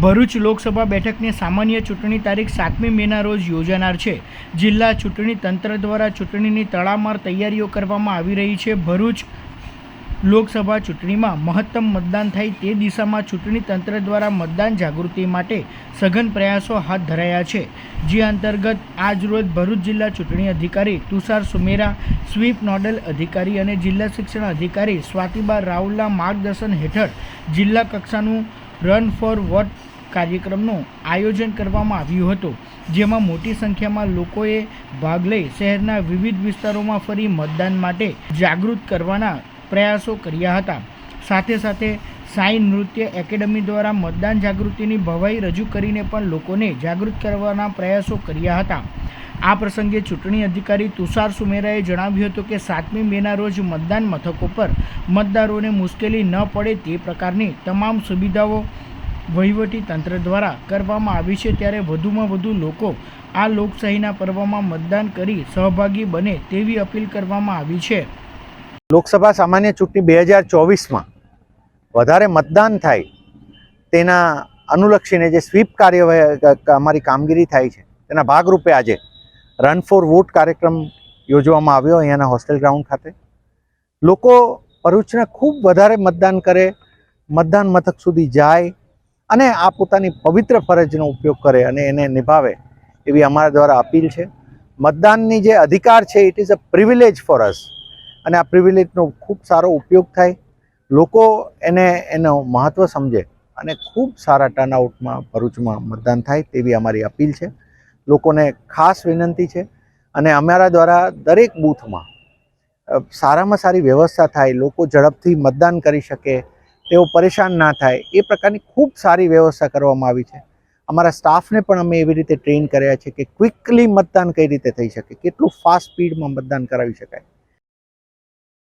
ભરૂચ લોકસભા બેઠકની સામાન્ય ચૂંટણી તારીખ સાતમી મેના રોજ યોજાનાર છે. જિલ્લા ચૂંટણી તંત્ર દ્વારા ચૂંટણીની તડામાર તૈયારીઓ કરવામાં આવી રહી છે. ભરૂચ લોકસભા ચૂંટણીમાં મહત્તમ મતદાન થાય તે દિશામાં ચૂંટણી તંત્ર દ્વારા મતદાન જાગૃતિ માટે સઘન પ્રયાસો હાથ ધરાયા છે. જે અંતર્ગત આજરોજ ભરૂચ જિલ્લા ચૂંટણી અધિકારી તુષાર સુમેરા, સ્વીપ નોડલ અધિકારી અને જિલ્લા શિક્ષણ અધિકારી સ્વાતિબા રાઉલના માર્ગદર્શન હેઠળ જિલ્લા કક્ષાનું રન ફોર વોટ કાર્યક્રમનું આયોજન કરવામાં આવ્યું હતું, જેમાં મોટી સંખ્યામાં લોકોએ ભાગ લઈ શહેરના વિવિધ વિસ્તારોમાં ફરી મતદાન માટે જાગૃત કરવાના પ્રયાસો કર્યા હતા. સાથે સાથે સાઈ નૃત્ય એકેડમી દ્વારા મતદાન જાગૃતિની ભવાઈ રજૂ કરીને પણ લોકોને જાગૃત કરવાના પ્રયાસો કર્યા હતા. આ પ્રસંગે ચૂંટણી અધિકારી તુષાર સુમેરાએ જણાવ્યું હતું કે સાતમી મેના રોજ મતદાન મથકો પર મતદારોને મુશ્કેલી ન પડે તે પ્રકારની તમામ સુવિધાઓ વહીવટી તંત્ર દ્વારા કરવામાં આવી છે ત્યારે વધુમાં વધુ લોકો આ લોકશાહીના પર્વમાં મતદાન કરી સહભાગી બને તેવી અપીલ કરવામાં આવી છે. લોકસભા સામાન્ય ચૂંટણી બે હજાર ચોવીસમાં વધારે મતદાન થાય તેના અનુલક્ષીને જે સ્વીપ કાર્ય અમારી કામગીરી થાય છે, તેના ભાગરૂપે આજે રન ફોર વોટ કાર્યક્રમ યોજવામાં આવ્યો અહીંયાના હોસ્ટેલ ગ્રાઉન્ડ ખાતે. લોકો ભરૂચને ખૂબ વધારે મતદાન કરે, મતદાન મથક સુધી જાય અને આ પોતાની પવિત્ર ફરજનો ઉપયોગ કરે અને એને નિભાવે એવી અમારા દ્વારા અપીલ છે. મતદાનની જે અધિકાર છે it is a privilege for us અને આ પ્રિવિલેજનો ખૂબ સારો ઉપયોગ થાય. લોકો એને, એનો મહત્ત્વ સમજે અને ખૂબ સારા ટર્નઆઉટમાં ભરૂચમાં મતદાન થાય તેવી અમારી અપીલ છે. લોકોને ખાસ વિનંતી છે અને અમારા દ્વારા દરેક બૂથમાં સારામાં સારી વ્યવસ્થા થાય, લોકો ઝડપથી મતદાન કરી શકે તેઓ પરેશાન ના થાય, એ પ્રકારની ખૂબ સારી વ્યવસ્થા કરવામાં આવી છે. અમારા સ્ટાફને પણ અમે એવી રીતે ટ્રેન કર્યા છે કે ક્વિકલી મતદાન કઈ રીતે થઈ શકે, કેટલું ફાસ્ટ સ્પીડમાં મતદાન કરાવી શકાય.